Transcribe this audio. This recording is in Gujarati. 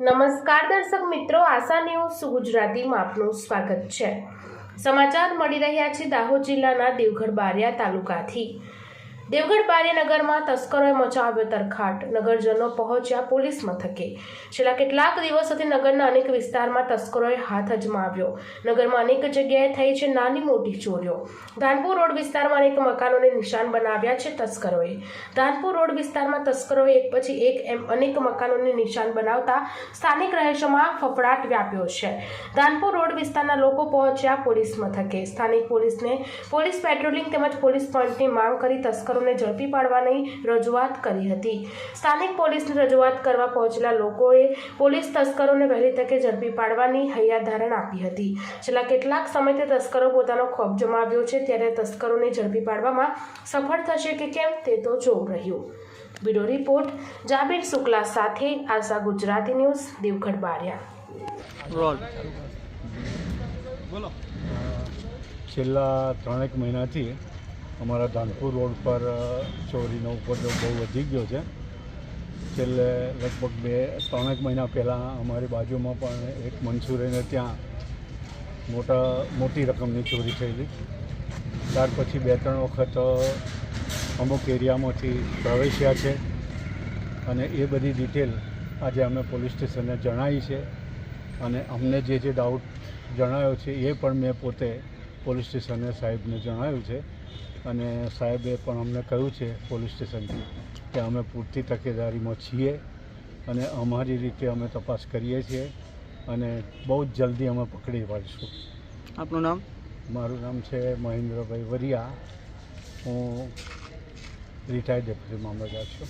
નમસ્કાર દર્શક મિત્રો, આશા ન્યૂઝ ગુજરાતીમાં આપનું સ્વાગત છે. સમાચાર મળી રહ્યા છે દાહોદ જિલ્લાના દેવગઢ બારિયા તાલુકાથી. દેવગઢ બારીનગરમાં નગરમાં તસ્કરોએ મચાવ્યો તરખાટ. નગરજનો પહોંચ્યા પોલીસ મથકે. છેલ્લા કેટલાક દિવસોથી નગરના અનેક વિસ્તારમાં તસ્કરોએ હાથ અજમાવ્યો. નગરમાં અનેક જગ્યાએ થઈ છે નાની મોટી ચોરીઓ. ધાનપુર રોડ વિસ્તારમાં અનેક મકાનોને નિશાન બનાવ્યા છે તસ્કરોએ. ધાનપુર રોડ વિસ્તારમાં તસ્કરોએ એક પછી એક એમ અનેક મકાનોને નિશાન બનાવતા સ્થાનિક રહેશોમાં ફફડાટ વ્યાપ્યો છે. ધાનપુર રોડ વિસ્તારના લોકો પહોંચ્યા પોલીસ મથકે. સ્થાનિક પોલીસને પોલીસ પેટ્રોલિંગ તેમજ પોલીસ પોઈન્ટની માંગ કરી તસ્કરોને ઝડપી પાડવાની રજૂઆત કરી હતી. સ્થાનિક પોલીસને રજૂઆત કરવા પહોંચેલા લોકોએ પોલીસ તસ્કરોને વહેલી તકે ઝડપી પાડવાની હૈયાધારણ આપી હતી. છેલ્લા કેટલાક સમયથી તસ્કરો પોતાનો ખોફ જમાવ્યો છે ત્યારે તસ્કરોને ઝડપી પાડવામાં સફળ થશે કે કેમ તે તો જોવું રહ્યું. બ્યુરો રિપોર્ટ જાબીર શુક્લા સાથે આશા ગુજરાતી ન્યૂઝ દેવગઢ બારિયા. છેલ્લા ત્રણેક મહિનાથી અમારા ધાનપુર રોડ પર ચોરીનો ઉપદ્રવ બહુ વધી ગયો છે. છેલ્લે લગભગ બે, ત્રણેક મહિના પહેલાં અમારી બાજુમાં પણ એક મનસુરેને ત્યાં મોટા, મોટી રકમની ચોરી થયેલી. ત્યાર પછી બે, ત્રણ વખત અમુક એરિયામાંથી પ્રવેશ્યા છે. અને એ બધી ડિટેલ આજે અમે પોલીસ સ્ટેશને જણાવી છે. અને અમને જે જે ડાઉટ જણાયો છે એ પણ મેં પોતે પોલીસ સ્ટેશને સાહેબને જણાવ્યું છે. અને સાહેબે પણ અમને કહ્યું છે પોલીસ સ્ટેશનથી કે અમે પૂરતી તકેદારીમાં છીએ અને અમારી રીતે અમે તપાસ કરીએ છીએ અને બહુ જ જલ્દી અમે પકડી પાડીશું આપનું નામ? મારું નામ છે મહેન્દ્રભાઈ વરિયા. હું રિટાયર્ડ ડેપ્યુટી મામલતદાર છું.